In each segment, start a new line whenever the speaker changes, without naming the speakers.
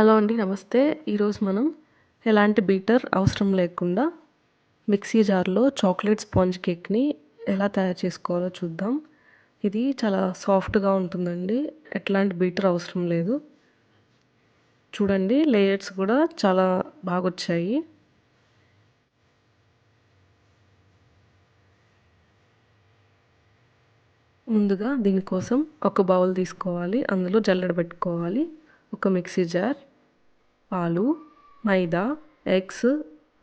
Hello అండి నమస్తే. ఈరోజు మనం ఎలాంటి బీటర్ అవసరం లేకుండా మిక్సీ జార్లో చాక్లెట్ స్పాంజ్ కేక్ని ఎలా తయారు చేసుకోవాలో చూద్దాం. ఇది చాలా సాఫ్ట్గా ఉంటుందండి. ఎట్లాంటి బీటర్ అవసరం లేదు. చూడండి లేయర్స్ కూడా చాలా బాగా వచ్చాయి ముందుగా దీనికోసం ఒక బౌల్ తీసుకోవాలి. అందులో జల్లెడ పెట్టుకోవాలి. ఒక మిక్సీ జార్. పాలు maida eggs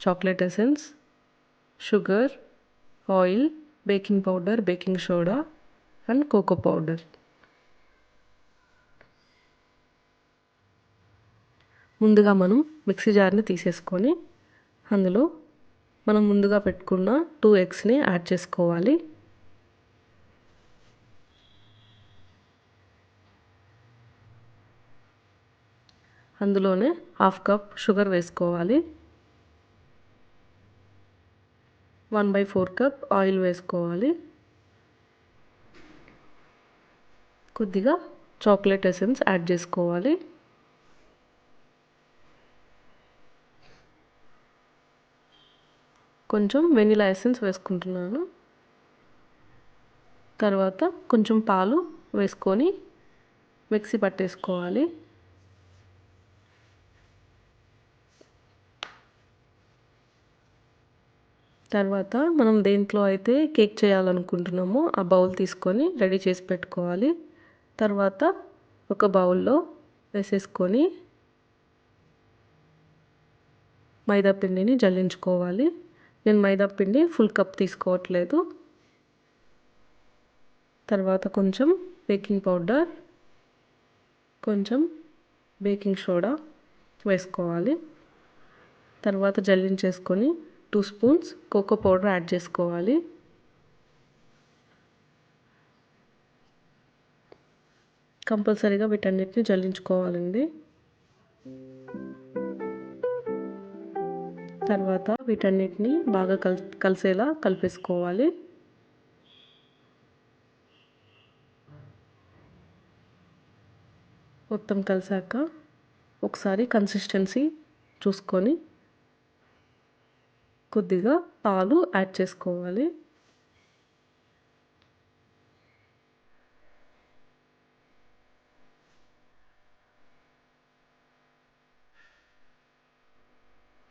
chocolate essence sugar oil baking powder baking soda and cocoa powder. ముందుగా మనం మిక్సీ జార్ని తీసేసుకొని అందులో మనం ముందుగా పెట్టుకున్న టూ ఎగ్స్ని యాడ్ చేసుకోవాలి. అందులోనే హాఫ్ కప్ షుగర్ వేసుకోవాలి. One by four cup oil వేసుకోవాలి. కొద్దిగా చాక్లెట్ ఎసెన్స్ యాడ్ చేసుకోవాలి. కొంచెం వెనిలా ఎసెన్స్ వేసుకుంటున్నాను. తర్వాత కొంచెం పాలు వేసుకొని మిక్సీ పట్టేసుకోవాలి. తర్వాత మనం దేంట్లో అయితే కేక్ చేయాలనుకుంటున్నామో ఆ బౌల్ తీసుకొని రెడీ చేసి పెట్టుకోవాలి. తర్వాత ఒక బౌల్లో వేసేసుకొని మైదా పిండిని జల్లించుకోవాలి. నేను మైదా పిండి ఫుల్ కప్ తీసుకోవట్లేదు. తర్వాత కొంచెం బేకింగ్ పౌడర్ కొంచెం బేకింగ్ సోడా వేసుకోవాలి. తర్వాత జల్లించేసుకొని two spoons cocoa powder add చేసుకోవాలి. కంపల్సరీగా వీటన్నిటిని జల్లించుకోవాలండి. తర్వాత వీటన్నిటిని బాగా కల్ కలిసేలా కలిపేసుకోవాలి. మొత్తం కలిసాక ఒకసారి కన్సిస్టెన్సీ చూసుకొని కొద్దిగా పాలు యాడ్ చేసుకోవాలి.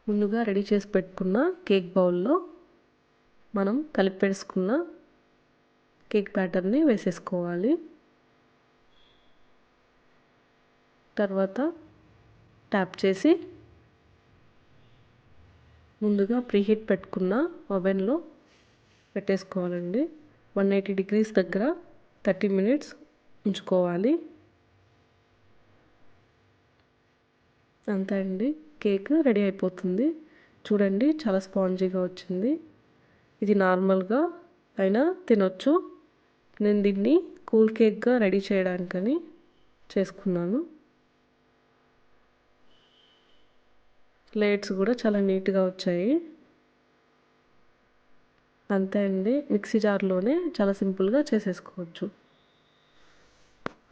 ముందుగా రెడీ చేసి పెట్టుకున్న కేక్ బౌల్లో మనం కలిపేసుకున్న కేక్ బ్యాటర్ని వేసేసుకోవాలి. తర్వాత ట్యాప్ చేసి ముందుగా ప్రీహీట్ పెట్టుకున్న ఓవెన్లో పెట్టేసుకోవాలండి. వన్ ఎయిటీ డిగ్రీస్ దగ్గర థర్టీ మినిట్స్ ఉంచుకోవాలి. అంతే అండి. కేక్ రెడీ అయిపోతుంది. చూడండి చాలా స్పాంజీగా వచ్చింది. ఇది నార్మల్గా అయినా తినొచ్చు. నేను దీన్ని కూల్ కేక్గా రెడీ చేయడానికని చేసుకున్నాను. ప్లేట్స్ కూడా చాలా నీట్గా వచ్చాయి. అంతే అండి. మిక్సీ జార్లోనే చాలా సింపుల్గా చేసేసుకోవచ్చు.